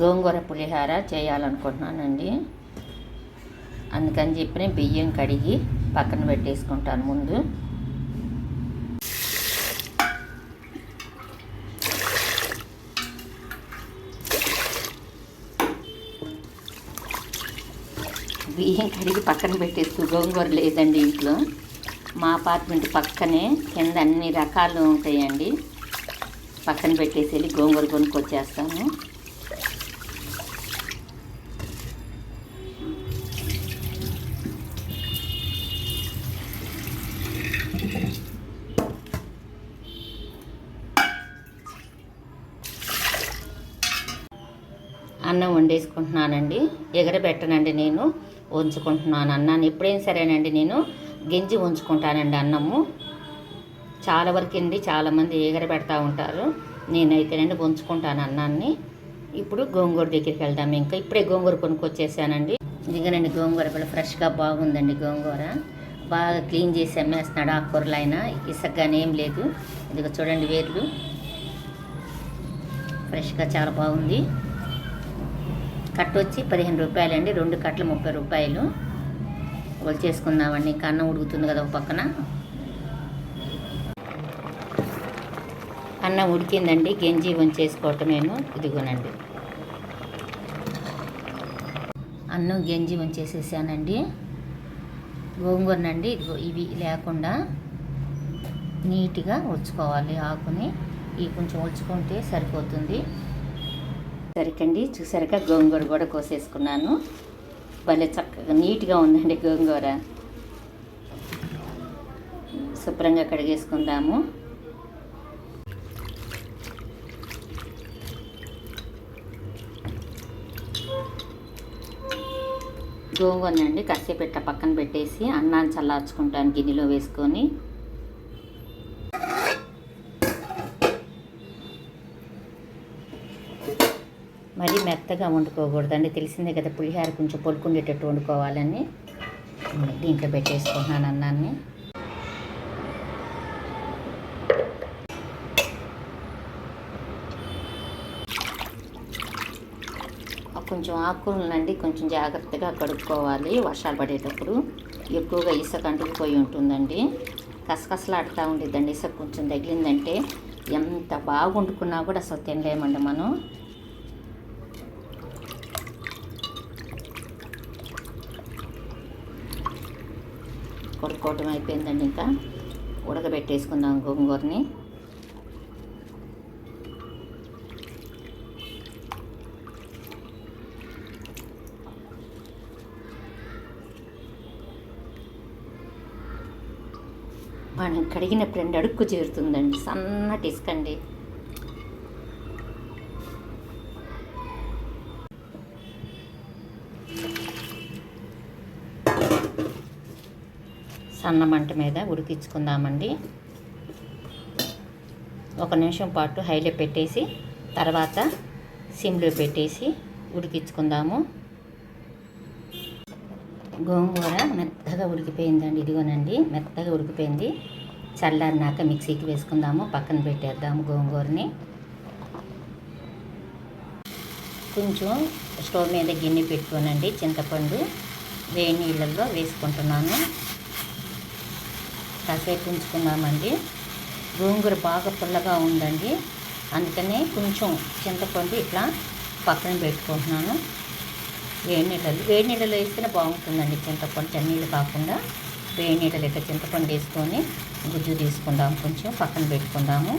గోంగూర పులిహార చేయాలనుకుంటున్నానండి. అందుకని చెప్పి బియ్యం కడిగి పక్కన పెట్టేసుకుంటాను ముందు. బియ్యం కడిగి పక్కన పెట్టేస్తూ గోంగూర లేదండి ఇంట్లో. మా అపార్ట్మెంట్ పక్కనే కింద అన్ని రకాలు ఉంటాయండి. పక్కన పెట్టేసి వెళ్ళి గోంగూర కొనుక్కొచ్చేస్తాను. అన్నం వండేసుకుంటున్నానండి. ఎగరబెట్టనండి నేను ఉంచుకుంటున్నాను అన్నాన్ని ఎప్పుడైనా సరేనండి నేను గింజి ఉంచుకుంటానండి అన్నము. చాలా వరకు అండి చాలామంది ఎగరబెడతా ఉంటారు. నేనైతేనండి ఉంచుకుంటాను అన్నాన్ని. ఇప్పుడు గోంగూర దగ్గరికి వెళ్దాం. ఇంకా ఇప్పుడే గోంగూర కొనుక్కొచ్చేసానండి. ఇదిగోనండి గోంగూర కూడా ఫ్రెష్గా బాగుందండి గోంగూర. బాగా క్లీన్ చేసి అమ్మేస్తున్నాడు ఆకుకూరలు అయినా ఇసగ్గానే ఏం లేదు. ఇదిగో చూడండి వేర్లు. ఫ్రెష్గా చాలా బాగుంది. కట్ట వచ్చి పదిహేను రూపాయలు అండి రెండు కట్టలు ముప్పై రూపాయలు. వాళ్ళు చేసుకుందామండి కన్నం అన్నం ఉడుకుతుంది కదా ఒక పక్కన. అన్నం ఉడికిందండి గెంజి వంచేసుకోవటమేను ఇదిగోనండి. అన్నం గెంజి వంచేసేసానండి. గోంగూరనండి ఇదిగో ఇవి లేకుండా నీట్గా ఉడుచుకోవాలి ఆకుని. ఇవి కొంచెం ఉడుచుకుంటే సరిపోతుంది. సరికండి. చూసారుగా గోంగూర కూడా కోసేసుకున్నాను. భలే చక్కగా నీట్గా ఉందండి గోంగూర. శుభ్రంగా కడిగేసుకుందాము. గోంగూరనండి కసేపెట్ట పక్కన పెట్టేసి అన్నాన్ని చల్లార్చుకుంటాను గిన్నెలో వేసుకొని. మరీ మెత్తగా వండుకోకూడదండి. తెలిసిందే కదా పులిహార కొంచెం పొలుకుండేటట్టు వండుకోవాలని. దీంట్లో పెట్టేసుకుంటున్నాను అన్నాన్ని. కొంచెం ఆకుకూరలండి కొంచెం జాగ్రత్తగా కడుక్కోవాలి వర్షాలు పడేటప్పుడు. ఎక్కువగా ఇసుక అంటుకుపోయి ఉంటుందండి. కసకసలాడుతూ ఉండిద్దండి ఇసుక కొంచెం తగిలిందంటే. ఎంత బాగా వండుకున్నా కూడా అసలు తినలేమండి మనం. కొడుకోవటం అయిపోయిందండి ఇంకా. ఉడకబెట్టేసుకుందాం గోంగూరని. మనం కడిగినప్పుడు రెండు అడుక్కు చేరుతుందండి. సన్నటి ఇసుకండి సన్న మంట మీద ఉడికించుకుందామండి. ఒక నిమిషం పాటు హైలో పెట్టేసి తర్వాత సిమ్లో పెట్టేసి ఉడికించుకుందాము. గోంగూర మెత్తగా ఉడికిపోయిందండి ఇదిగోనండి మెత్తగా ఉడికిపోయింది. చల్లారినాక మిక్సీకి వేసుకుందాము పక్కన పెట్టేద్దాము గోంగూరని. కొంచెం స్టవ్ మీద గిన్నె పెట్టుకోనండి చింతపండు వేడి నీళ్ళల్లో వేసుకుంటున్నాను. కాసేపు ఉంచుకున్నామండి. గోంగూర బాగా పుల్లగా ఉందండి. అందుకనే కొంచెం చింతపండు ఇట్లా పక్కన పెట్టుకుంటున్నాను. వేడి నీళ్ళలు వేడి నీళ్ళలో వేస్తేనే బాగుంటుందండి చింతపండు చన్నీళ్ళు కాకుండా. వేడి నీళ్ళలు ఇట్లా చింతపండు వేసుకొని గుజ్జు తీసుకుందాం కొంచెం పక్కన పెట్టుకుందాము.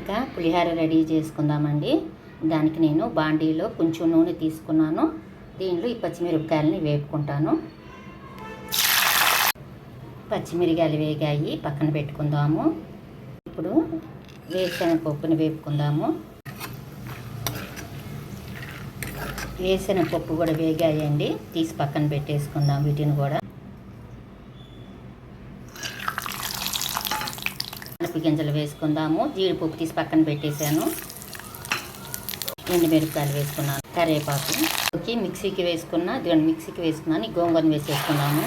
ఇక పులిహార రెడీ చేసుకుందామండి. దానికి నేను బాండీలో కొంచెం నూనె తీసుకున్నాను. దీనిలో ఈ పచ్చిమిరపకాయలని వేపుకుంటాను. పచ్చిమిరకాయలు వేగాయి. పక్కన పెట్టుకుందాము. ఇప్పుడు వేరుశనగపప్పుని వేపుకుందాము. వేసిన పప్పు కూడా వేగాయండి. తీసి పక్కన పెట్టేసుకుందాం వీటిని కూడా. మిరప గింజలు వేసుకుందాము. జీడిపప్పు తీసి పక్కన పెట్టేశాను. ఎండుమిరపకాయలు వేసుకున్నాను. కరివేపాకు. మిక్సీకి వేసుకున్న మిక్సీకి వేసుకున్నాను. ఈ గోంగూరని వేసేసుకున్నాము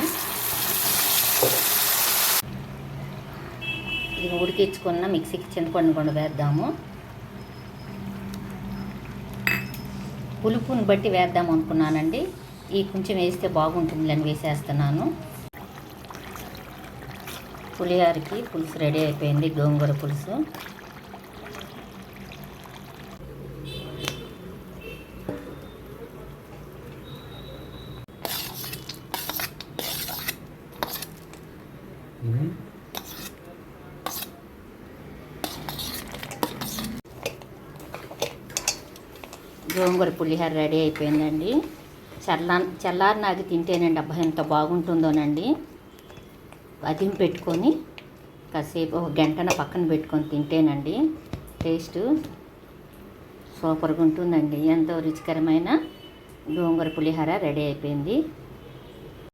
ఇది ఉడికించుకున్న మిక్సీకి చింతపండు కొండ వేద్దాము. పులుపుని బట్టి వేద్దాం అనుకున్నానండి. ఈ కొంచెం వేస్తే బాగుంటుందని వేసేస్తున్నాను. పులిహారికి పులుసు రెడీ అయిపోయింది గోంగూర పులుసు. Mm-hmm. గోంగూర పులిహోర రెడీ అయిపోయిందండి. చల్లా చల్లారి నాకు తింటేనండి అబ్బా ఎంత బాగుంటుందోనండి. అదిం పెట్టుకొని కాసేపు ఒక గంటన పక్కన పెట్టుకొని తింటేనండి టేస్ట్ సూపర్గా ఉంటుందండి ఎంతో రుచికరమైన గోంగూర పులిహోర రెడీ అయిపోయింది.